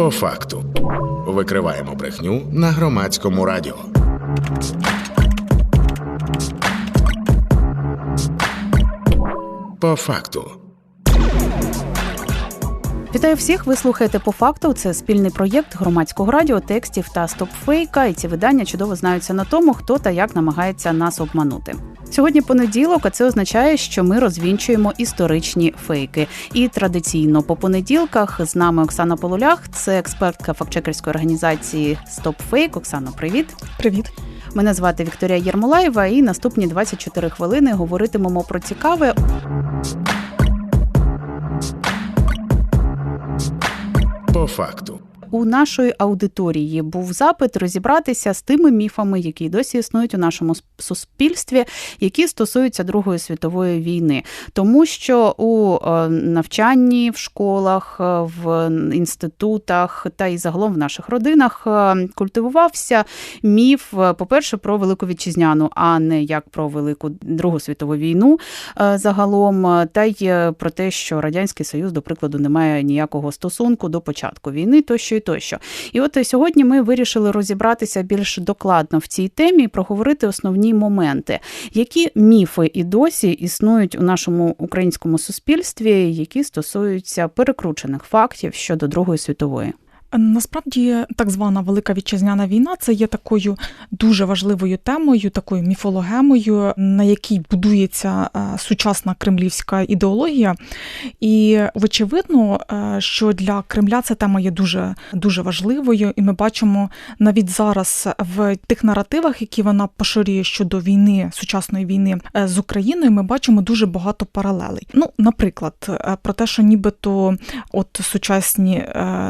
По факту викриваємо брехню на громадському радіо. По факту. Вітаю всіх. Ви слухаєте по факту. Це спільний проєкт громадського радіо, текстів та стопфейка. І ці видання чудово знаються на тому, хто та як намагається нас обманути. Сьогодні понеділок, а це означає, що ми розвінчуємо історичні фейки. І традиційно по понеділках з нами Оксана Полулях, це експертка фактчекерської організації StopFake. Оксана, привіт. Привіт. Мене звати Вікторія Єрмолаєва, і наступні 24 хвилини говоритимемо про цікаве. По факту. У нашої аудиторії. Був запит розібратися з тими міфами, які досі існують у нашому суспільстві, які стосуються Другої світової війни, тому що у е, навчанні в школах, е, в інститутах та і загалом в наших родинах е, культивувався міф, по-перше, про велику вітчизняну, а не як про велику Другу світову війну загалом, та й про те, що радянський союз, до прикладу, не має ніякого стосунку до початку війни, тощо і тощо. І от сьогодні ми вирішили розібратися більш докладно в цій темі і проговорити основні моменти, які міфи і досі існують у нашому українському суспільстві, які стосуються перекручених фактів щодо Другої світової. Насправді, так звана Велика Вітчизняна війна це є такою дуже важливою темою, такою міфологемою, на якій будується е, сучасна кремлівська ідеологія. І очевидно, е, що для Кремля ця тема є дуже дуже важливою, і ми бачимо навіть зараз в тих наративах, які вона поширює щодо війни, сучасної війни е, з Україною, ми бачимо дуже багато паралелей. Ну, наприклад, про те, що нібито от сучасні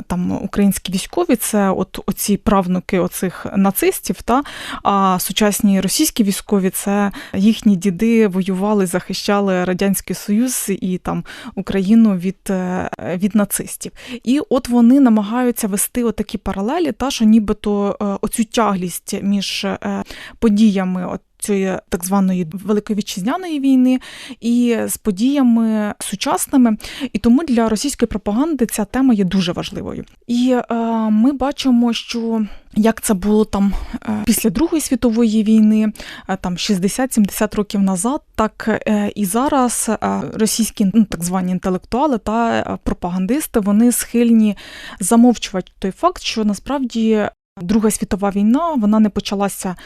там українські українські військові це от оці правнуки оцих нацистів, та а сучасні російські військові це їхні діди воювали, захищали радянський союз і там Україну від е, від нацистів. І от вони намагаються вести отакі паралелі, та що нібито е, оцю тяглість між е, подіями. от цієї так званої великої вітчизняної війни і з подіями сучасними. І тому для російської пропаганди ця тема є дуже важливою. І е, ми бачимо, що як це було там е, після Другої світової війни, е, там 60-70 років назад, так е, і зараз російські ну, так звані інтелектуали та пропагандисти вони схильні замовчувати той факт, що насправді Друга світова війна вона не почалася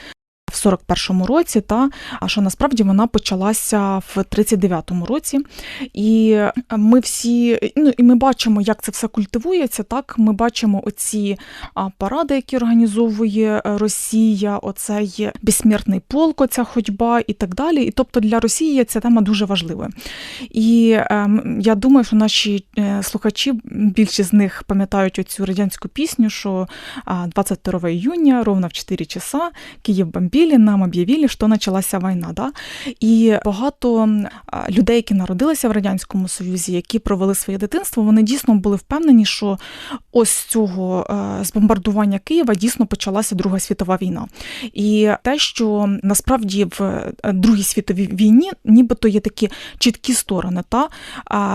41-му році, та а що насправді вона почалася в 39-му році. І ми всі, ну і ми бачимо, як це все культивується. Так, ми бачимо оці паради, які організовує Росія, оцей безсмертний полк, оця ходьба і так далі. І тобто для Росії ця тема дуже важлива. І е, я думаю, що наші е, слухачі, більшість з них пам'ятають оцю радянську пісню, що 22 июня, ровно в 4 часа, Київ бомбі объявили, нам об'явили, що почалася війна. Да? І багато людей, які народилися в Радянському Союзі, які провели своє дитинство, вони дійсно були впевнені, що ось цього з бомбардування Києва дійсно почалася Друга світова війна. І те, що насправді в е, Другій світовій війні нібито є такі чіткі сторони, та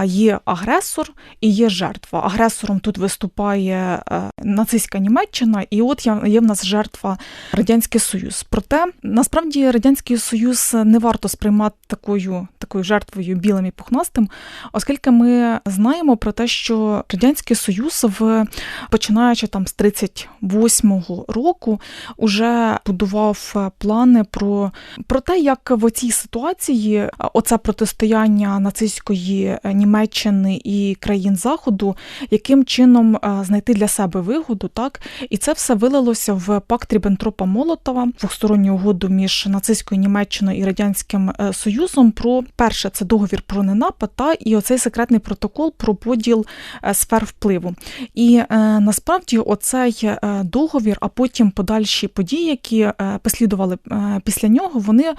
є агресор і є жертва. Агресором тут виступає е, нацистська Німеччина, і от є в нас жертва Радянський Союз. Проте насправді радянський союз не варто сприймати такою такою жертвою білим і пухнастим, оскільки ми знаємо про те, що радянський союз в починаючи там з 38-го року уже будував плани про, про те, як в цій ситуації оце протистояння нацистської Німеччини і країн Заходу, яким чином знайти для себе вигоду, так? І це все вилилося в пакт Ріббентропа Молотова двосторонню двосторонню угоду між нацистською Німеччиною і Радянським е, Союзом про перше це договір про ненапад та і оцей секретний протокол про поділ е, сфер впливу. І е, насправді оцей договір, а потім подальші події, які послідували після нього, вони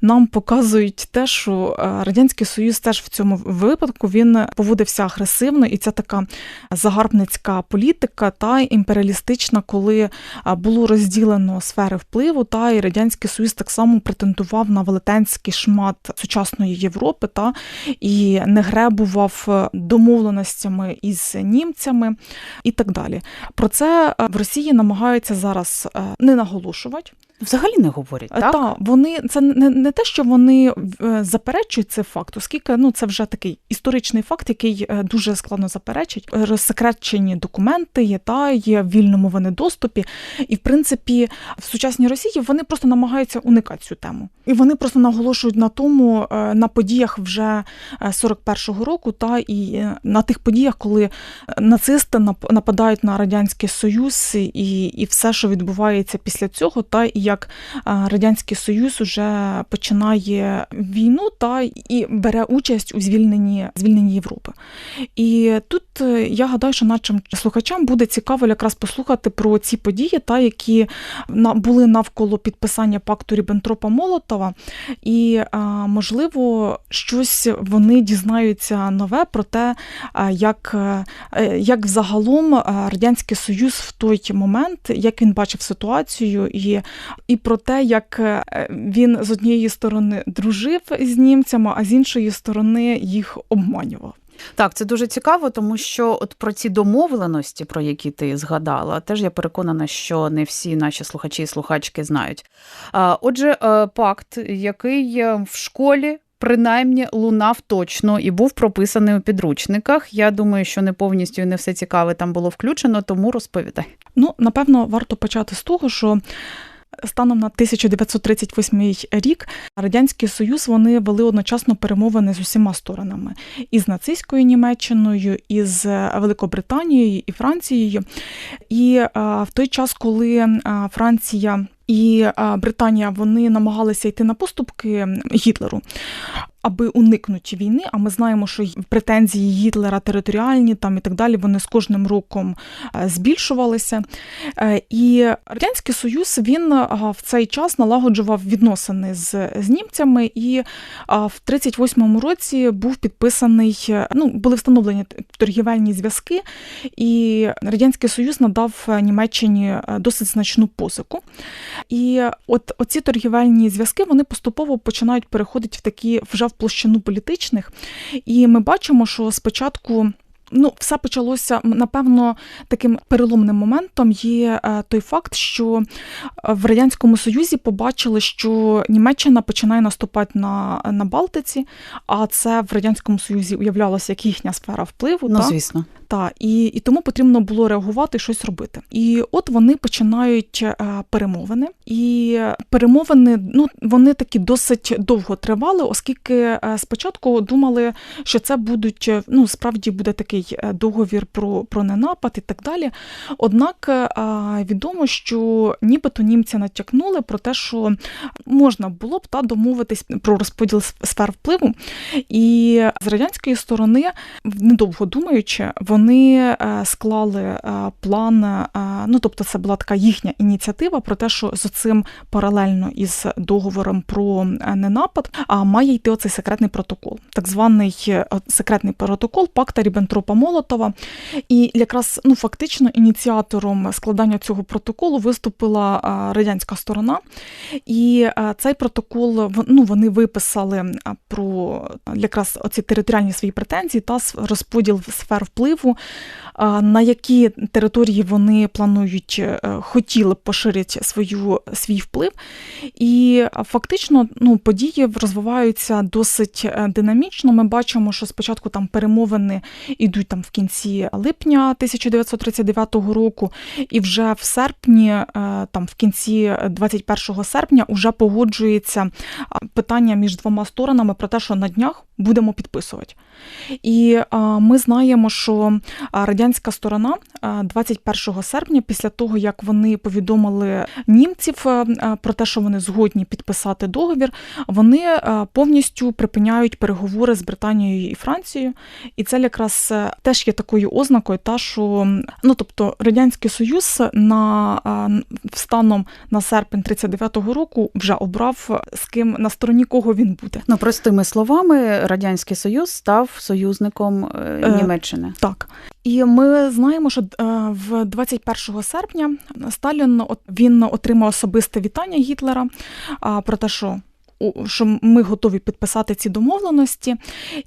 нам показують те, що Радянський Союз теж в цьому випадку він поводився агресивно, і ця така загарбницька політика та імперіалістична, коли було розділено сфери впливу та і радянський союз так само претендував на велетенський шмат сучасної Європи, та і не гребував е, домовленостями із німцями і так далі. Про це е, в Росії намагаються зараз е, не наголошувати. Взагалі не говорять, Е, так? Та, вони це не, не те, що вони е, заперечують цей факт, оскільки ну це вже такий історичний факт, який е, дуже складно заперечить. Розсекречені документи є та є в вільному вони доступі. І в принципі, в сучасній Росії вони просто намагаються уникати цю тему. І вони просто наголошують на тому, на подіях вже е, 41-го року, та і на тих подіях, коли нацисти нап- нападають на радянський союз, і, і все, що відбувається після цього, та і як радянський союз уже починає війну, та і бере участь у звільненні звільненні Європи. І тут е, я гадаю, що нашим слухачам буде цікаво якраз послухати про ці події, та які були навколо підписання пакту Ріббентропа Молотова, і можливо щось вони дізнаються нове про те, як, е, як взагалом радянський союз в той момент, як він бачив ситуацію, і, і про те, як е, він з однієї сторони дружив з німцями, а з іншої сторони їх обманював. Так, це дуже цікаво, тому що от про ці домовленості, про які ти згадала, теж я переконана, що не всі наші слухачі і слухачки знають. Отже, е, пакт, який е, в школі. Принаймні лунав точно і був прописаний у підручниках. Я думаю, що не повністю і не все цікаве там було включено, тому розповідай. Ну, напевно, варто почати з того, що станом на 1938 рік радянський союз вони вели одночасно перемовини з усіма сторонами із нацистською Німеччиною, із Великобританією і Францією. І а, в той час, коли а, Франція і Британія вони намагалися йти на поступки Гітлеру. Аби уникнути війни, а ми знаємо, що претензії Гітлера територіальні там і так далі, вони з кожним роком е, збільшувалися. Е, І радянський союз він в цей час налагоджував відносини з, з німцями, і в 38-му році був підписаний. е, Ну були встановлені торгівельні зв'язки, і радянський союз надав е, Німеччині е, досить значну позику. І от оці торгівельні зв'язки вони поступово починають переходити в такі вже в площину політичних. І ми бачимо, що спочатку. Ну, все почалося напевно таким переломним моментом. Є е, той факт, що е, в радянському союзі побачили, що Німеччина починає наступати на, на Балтиці, а це в радянському союзі уявлялося як їхня сфера впливу. Ну, та? звісно. Та, і, і тому потрібно було реагувати, щось робити. І от вони починають е, перемовини, і перемовини ну вони такі досить довго тривали, оскільки спочатку думали, що це будуть ну справді буде такий е, договір про, про ненапад і так далі. Однак е, відомо, що нібито німці натякнули про те, що можна було б та домовитись про розподіл сфер впливу, і з радянської сторони, недовго думаючи, вони е, склали план. Ну, тобто, це була така їхня ініціатива про те, що з цим паралельно із договором про ненапад а має йти оцей секретний протокол, так званий секретний протокол пакта Ріббентропа Молотова. І якраз ну фактично ініціатором складання цього протоколу виступила радянська сторона. І цей протокол ну, вони виписали про якраз оці територіальні свої претензії та розподіл сфер впливу, на які території вони планують, е, хотіли б поширити свою, свій вплив. І фактично ну, події розвиваються досить е, динамічно. Ми бачимо, що спочатку там перемовини йдуть там в кінці липня 1939 року, і вже в серпні, е, там в кінці 21 серпня, уже погоджується питання між двома сторонами про те, що на днях будемо підписувати. І ми знаємо, що радянська сторона 21 серпня, після того як вони повідомили німців про те, що вони згодні підписати договір, вони повністю припиняють переговори з Британією і Францією. І це якраз е, теж є такою ознакою, та що ну тобто радянський союз на станом на серпень 39-го року вже обрав з ким на стороні кого він буде. Ну, простими словами, радянський союз став став союзником е, Е, Німеччини. Так. І ми знаємо, що е, в 21 серпня Сталін от- він отримав особисте вітання Гітлера про те, що. Що ми готові підписати ці домовленості,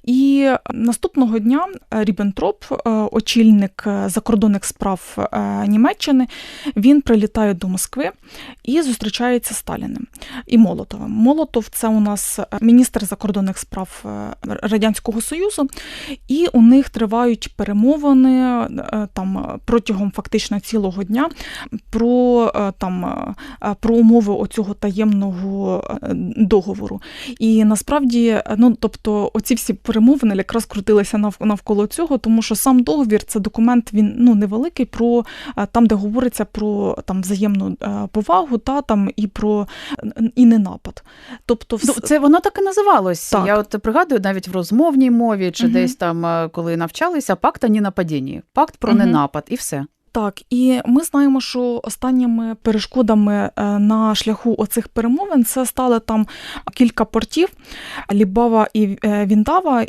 і наступного дня е, Ріббентроп, е, очільник е, закордонних справ Німеччини, він прилітає до Москви і зустрічається з Сталіним і Молотовим. Молотов це у нас міністр закордонних справ Радянського Союзу, і у них тривають перемовини там протягом фактично цілого дня про там про умови оцього таємного е, договору. І насправді, е, ну тобто, оці всі перемовини якраз крутилися нав- навколо цього, тому що сам договір це документ, він ну невеликий про е, там, де говориться про там взаємну е, повагу, та там і про і не напад. Тобто, Ну, вс- Це воно так і називалось. Так. Я от пригадую навіть в розмовній мові чи Мгм. десь там, коли навчалися, пакт о ненападінні, пакт про Мгм. ненапад, і все. Так, і ми знаємо, що останніми перешкодами е, на шляху оцих перемовин це стали там кілька портів Лібава і е, Віндава,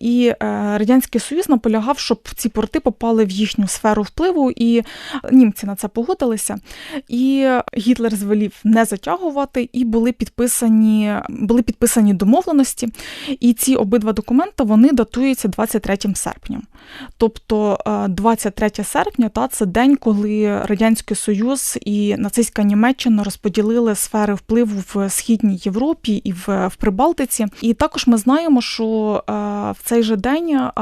і е, Радянський Союз наполягав, щоб ці порти попали в їхню сферу впливу, і німці на це погодилися. І Гітлер звелів не затягувати, і були підписані, були підписані домовленості. І ці обидва документи вони датуються 23 серпня. Тобто е, 23 серпня та це день, коли Радянський Союз і нацистська Німеччина розподілили сфери впливу в східній Європі і в, в Прибалтиці. І також ми знаємо, що е, в цей же день е,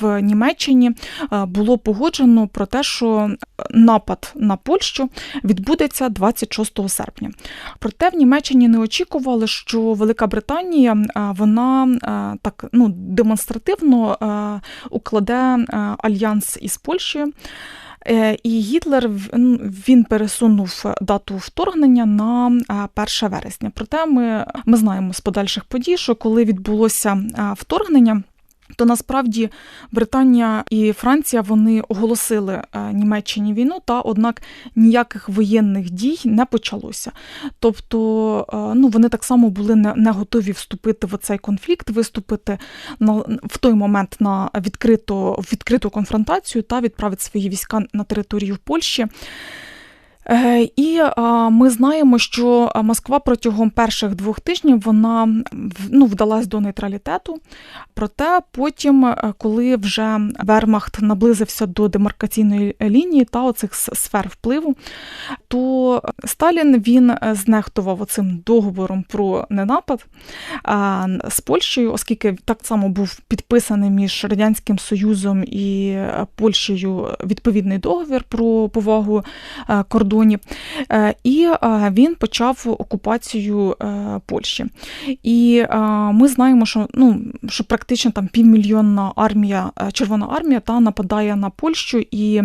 в Німеччині е, було погоджено про те, що напад на Польщу відбудеться 26 серпня. Проте в Німеччині не очікували, що Велика Британія вона так ну демонстративно укладе альянс із Польщею. Е, І Гітлер він пересунув дату вторгнення на е, 1 вересня. Проте ми, ми знаємо з подальших подій, що коли відбулося е, вторгнення. То насправді Британія і Франція вони оголосили е, Німеччині війну, та однак ніяких воєнних дій не почалося. Тобто, е, ну вони так само були не, не готові вступити в цей конфлікт, виступити на в той момент на відкриту, відкриту конфронтацію та відправити свої війська на територію Польщі. Е, І ми знаємо, що Москва протягом перших двох тижнів вона ну, вдалась до нейтралітету. Проте потім, е, коли вже Вермахт наблизився до демаркаційної лінії та оцих сфер впливу, то Сталін він е, знехтував оцим договором про ненапад з Польщею, оскільки так само був підписаний між Радянським Союзом і е, Польщею відповідний договір про повагу е, кордонів. Е, І е, він почав окупацію е, Польщі. І ми знаємо, що ну що практично там півмільйонна армія, Червона армія та нападає на Польщу і.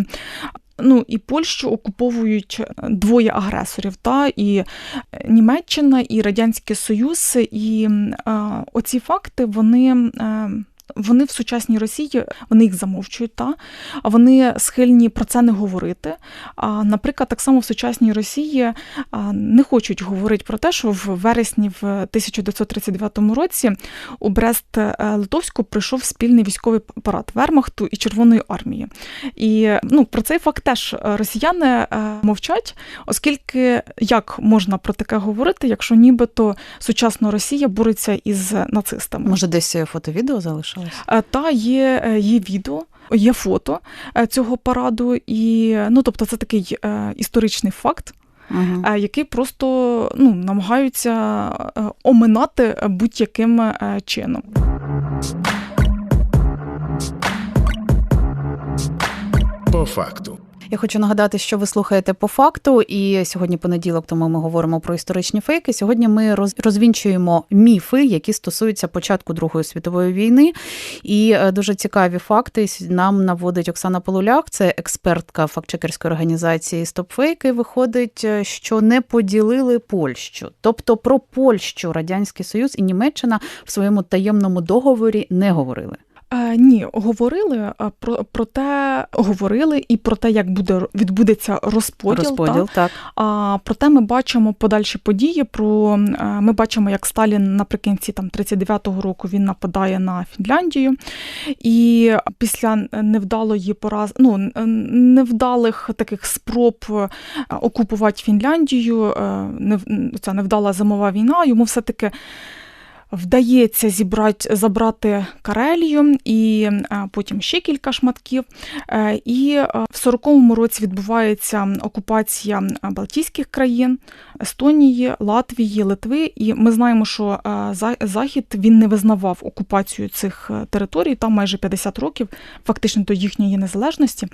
Ну і Польщу окуповують двоє агресорів, та і Німеччина, і Радянський Союз. І е, оці факти вони. Е, вони в сучасній Росії вони їх замовчують, та вони схильні про це не говорити. А наприклад, так само в сучасній Росії не хочуть говорити про те, що в вересні в 1939 році у Брест-Литовську прийшов спільний військовий парад Вермахту і Червоної армії. І ну про цей факт теж росіяни е, мовчать, оскільки як можна про таке говорити, якщо нібито сучасна Росія бореться із нацистами. Може, десь фото-відео залишилось? Е, Та є, е, є відео, є фото е, цього параду, і ну тобто це такий е, історичний факт, Угу. е, який просто ну, намагаються е, оминати будь-яким е, чином. По факту. Я хочу нагадати, що ви слухаєте по факту, і сьогодні понеділок, тому ми говоримо про історичні фейки. Сьогодні ми роз- розвінчуємо міфи, які стосуються початку Другої світової війни. І е, дуже цікаві факти нам наводить Оксана Полуляк, це експертка фактчекерської організації «Стопфейки». Виходить, е, що не поділили Польщу. Тобто про Польщу Радянський Союз і Німеччина в своєму таємному договорі не говорили. Е, ні, говорили е, про, про те, говорили і про те, як буде відбудеться розподіл. Розподіл, Та? так. А проте ми бачимо подальші події. Про е, ми бачимо, як Сталін наприкінці там 39-го року він нападає на Фінляндію, і після невдалої пораз, ну невдалих таких спроб окупувати Фінляндію, нев- ця невдала зимова війна, йому все таки. Вдається зібрати, забрати Карелію і е, потім ще кілька шматків. Е, І е, в 40-му році відбувається окупація Балтійських країн, Естонії, Латвії, Литви. І ми знаємо, що е, Захід він не визнавав окупацію цих е, територій, там майже 50 років, фактично до їхньої незалежності.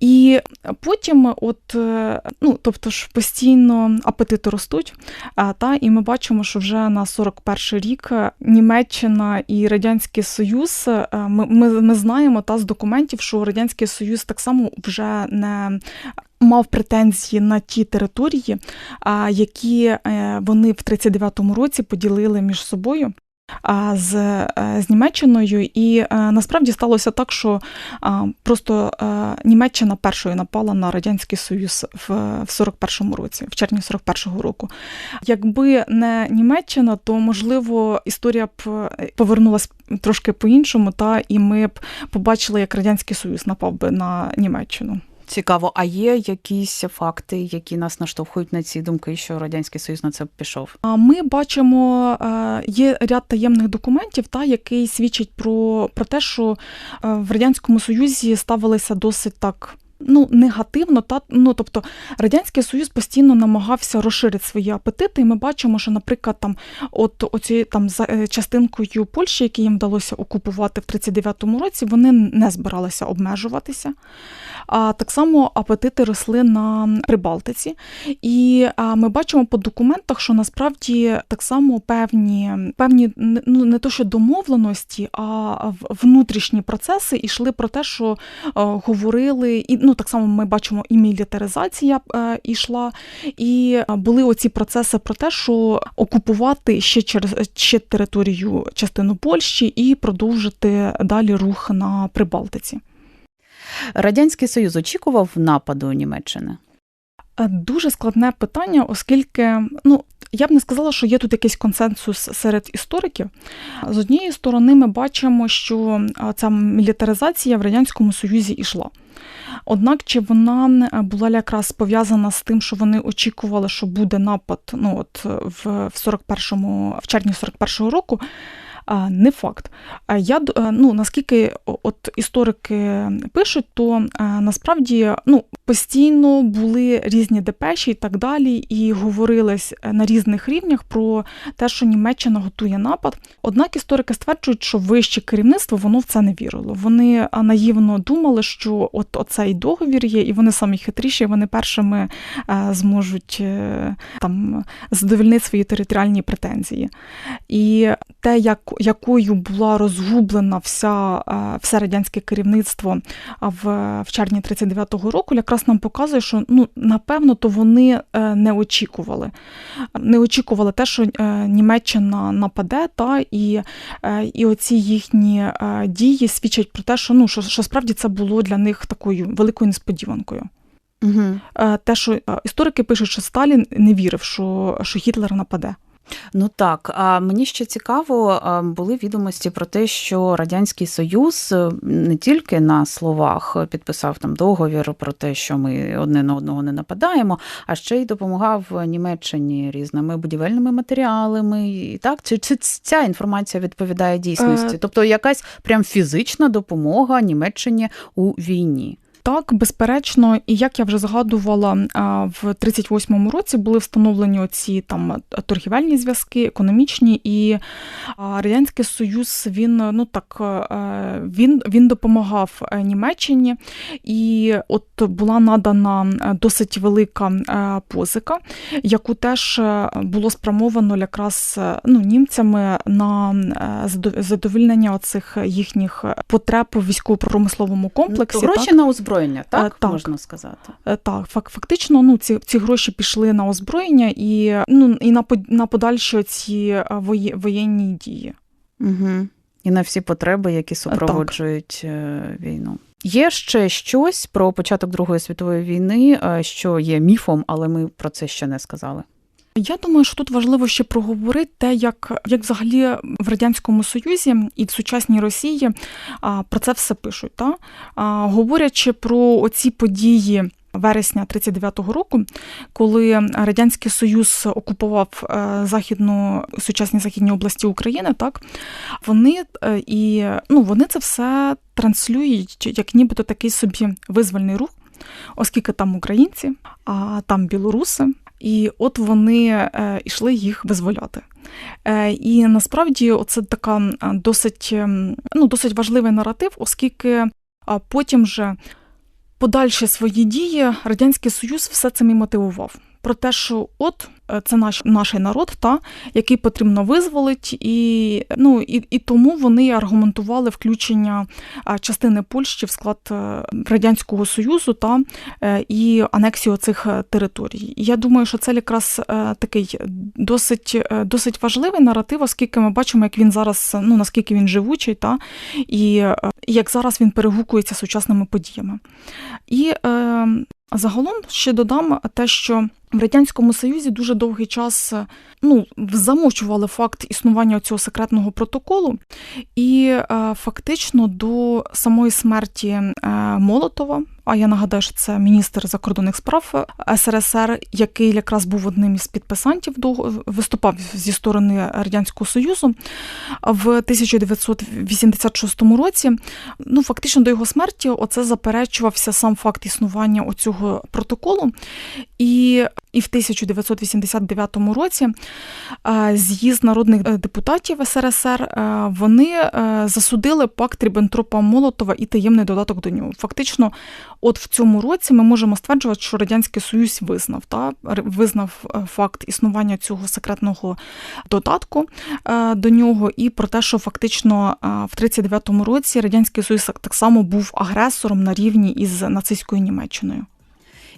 І потім, от, е, ну, тобто ж постійно апетити ростуть. Та, і ми бачимо, що вже на 41 рік Німеччина і Радянський Союз, ми, ми, ми знаємо та з документів, що Радянський Союз так само вже не мав претензії на ті території, які е, вони в 39-му році поділили між собою. З, е, з Німеччиною, і е, насправді сталося так, що просто Німеччина першою напала на Радянський Союз в, в 41-му році, в червні 41-го року. Якби не Німеччина, то можливо історія б повернулася трошки по-іншому, та і ми б побачили, як Радянський Союз напав би на Німеччину. Цікаво, а є якісь факти, які нас наштовхують на ці думки, що Радянський Союз на це пішов? А Ми бачимо, е, є ряд таємних документів, та який свідчить про, про те, що е, в радянському союзі ставилися досить так. Ну, негативно, та ну тобто радянський союз постійно намагався розширити свої апетити, і ми бачимо, що, наприклад, там, от оцією там за е, частинкою Польщі, які їм вдалося окупувати в 39-му році, вони не збиралися обмежуватися. А так само апетити росли на Прибалтиці. І ми бачимо по документах, що насправді так само певні, певні ну не то, що домовленості, а внутрішні процеси йшли про те, що говорили, і ну так само ми бачимо і мілітаризація е, йшла, і були оці процеси про те, що окупувати ще через ще територію частину Польщі і продовжити далі рух на Прибалтиці. Радянський Союз очікував нападу Німеччини. Е, Дуже складне питання, оскільки ну я б не сказала, що є тут якийсь консенсус серед істориків. З однієї сторони, ми бачимо, що е, ця мілітаризація в радянському союзі йшла. Однак чи вона е, була якраз пов'язана з тим, що вони очікували, що буде напад ну, от, в, в 41-му, в червні 41-го року, не факт. Я е, ну наскільки от історики пишуть, то е, насправді ну постійно були різні депеші і так далі, і говорилось е, на різних рівнях про те, що Німеччина готує напад. Однак історики стверджують, що вище керівництво воно в це не вірило. Вони наївно думали, що от оцей договір є, і вони самі хитріші, вони першими зможуть там задовольнити свої територіальні претензії. І те, як, якою була розгублена вся, е, все радянське керівництво в, в червні 39-го року, якраз нам показує, що ну, напевно, то вони е, не очікували. Не очікували те, що е, Німеччина нападе, та, і, і оці їхні дії свідчать про те, що, ну, що, що справді це було для них такою великою несподіванкою. Угу. Те, що історики пишуть, що Сталін не вірив, що, що Гітлер нападе. Ну так, а мені ще цікаво, були відомості про те, що Радянський Союз е, не тільки на словах підписав там договір про те, що ми одне на одного не нападаємо, а ще й допомагав Німеччині різними будівельними матеріалами. І так, чи, чи ця інформація відповідає дійсності? Е. Тобто якась прям фізична допомога Німеччині у війні. Так, безперечно, і як я вже згадувала, в 38-му році були встановлені оці там торгівельні зв'язки, економічні, і радянський союз він ну так е, він, він допомагав е, Німеччині, і от була надана е, досить велика позика, яку теж було спрямовано якраз ну, німцями на задов- задовольнення оцих їхніх потреб у військово-промисловому комплексі. Гроші на озброєння, так, Е, так. можна сказати. Е, Так, фак- фактично, ну ці, ці гроші пішли на озброєння і ну і на на подальші ці е, воєнні дії. Угу. І на всі потреби, які супроводжують е, війну. Є ще щось про початок Другої світової війни, що є міфом, але ми про це ще не сказали. Я думаю, що тут важливо ще проговорити те, як, як взагалі в радянському Союзі і в сучасній Росії а, про це все пишуть. Та? А, говорячи про оці події. Вересня 39-го року, коли радянський Союз окупував е, західну сучасні західні області України, так вони е, і ну вони це все транслюють як нібито такий собі визвольний рух, оскільки там українці, а там білоруси. І от вони е, йшли їх визволяти. Е, і насправді це така досить ну, досить важливий наратив, оскільки потім же подальші свої дії Радянський Союз все цим і мотивував. Про те, що от е, це наш наш народ, та який потрібно визволити, і ну і, і тому вони аргументували включення частини Польщі в склад е, радянського союзу та е, і анексію цих територій. Я думаю, що це якраз такий досить досить важливий наратив, оскільки ми бачимо, як він зараз ну наскільки він живучий, та і як зараз він перегукується сучасними подіями. І е, загалом ще додам те, що в радянському союзі дуже довгий час ну, замовчували факт існування цього секретного протоколу, і е, фактично до самої смерті е, Молотова. А я нагадаю, що це міністр закордонних справ СРСР, який якраз був одним із підписантів виступав зі сторони радянського союзу в 1986 році. Ну фактично до його смерті оце заперечувався сам факт існування оцього протоколу, і і в 1989 році з'їзд народних е, депутатів СРСР е, вони е, засудили пакт Ріббентропа Молотова і таємний додаток до нього. Фактично, от в цьому році ми можемо стверджувати, що радянський союз визнав та визнав факт існування цього секретного додатку до нього, і про те, що фактично в 39-му році радянський союз так само був агресором на рівні із нацистською Німеччиною.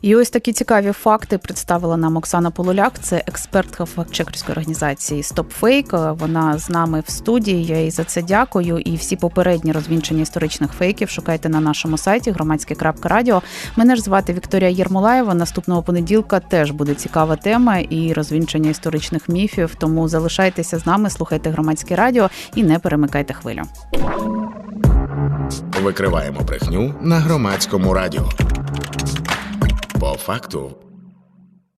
І ось такі цікаві факти представила нам Оксана Полуляк. Це експертка фактчекерської організації StopFake. Вона з нами в студії. Я їй за це дякую. І всі попередні розвінчення історичних фейків шукайте на нашому сайті громадське.радіо. Мене ж звати Вікторія Єрмолаєва. Наступного понеділка теж буде цікава тема і розвінчення історичних міфів. Тому залишайтеся з нами, слухайте громадське радіо і не перемикайте хвилю. Викриваємо брехню на громадському радіо. По факту.